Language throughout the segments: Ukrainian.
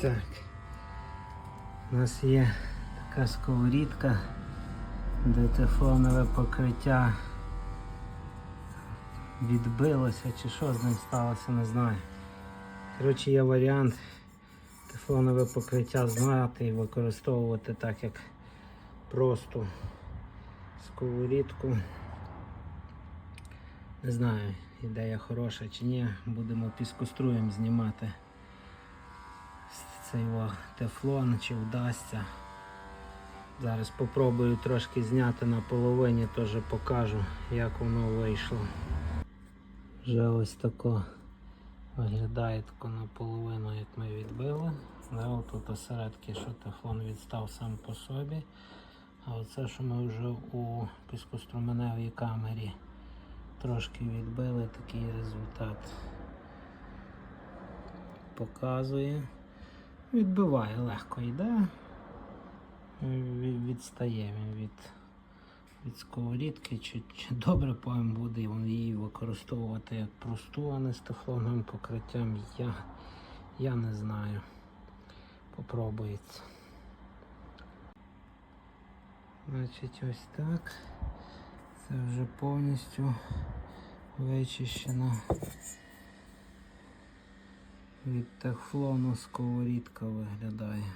Так. У нас є така сковорідка, де тефлонове покриття відбилося чи що з ним сталося, не знаю. Коротше, є варіант тефлонове покриття зняти і використовувати так, як просто сковорідку. Не знаю, ідея хороша чи ні. Будемо піскоструєм знімати цей тефлон, чи вдасться. Зараз спробую трошки зняти на половині, теж покажу, як воно вийшло. Вже ось тако виглядає тако наполовину, як ми відбили. Да, тут осередки, що тефлон відстав сам по собі. А оце, що ми вже у піскоструменевій камері трошки відбили, такий результат показує. Відбиває, легко йде, відстає він від, від сковорідки, чи, чи добре потім буде він її використовувати як просту, а не з тефлоновим покриттям. Я, я не знаю. Попробується. Значить, ось так. Це вже повністю вичищено. Від тефлону сковорідка виглядає.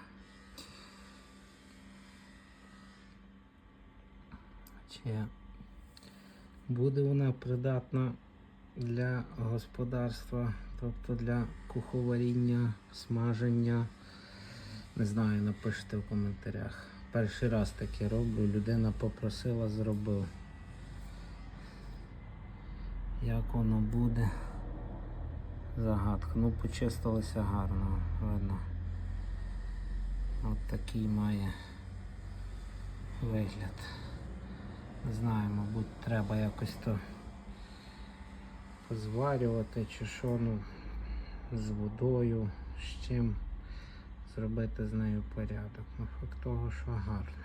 Чи буде вона придатна для господарства, тобто для куховаріння, смаження? Не знаю, напишіть в коментарях. Перший раз таке роблю, людина попросила, зробив. Як воно буде? Загадка. Ну, почистилося гарно, видно. От такий має вигляд. Не знаю, мабуть, треба якось то позварювати чи що, ну, з водою, з чим зробити з нею порядок. Ну, факт того, що гарно.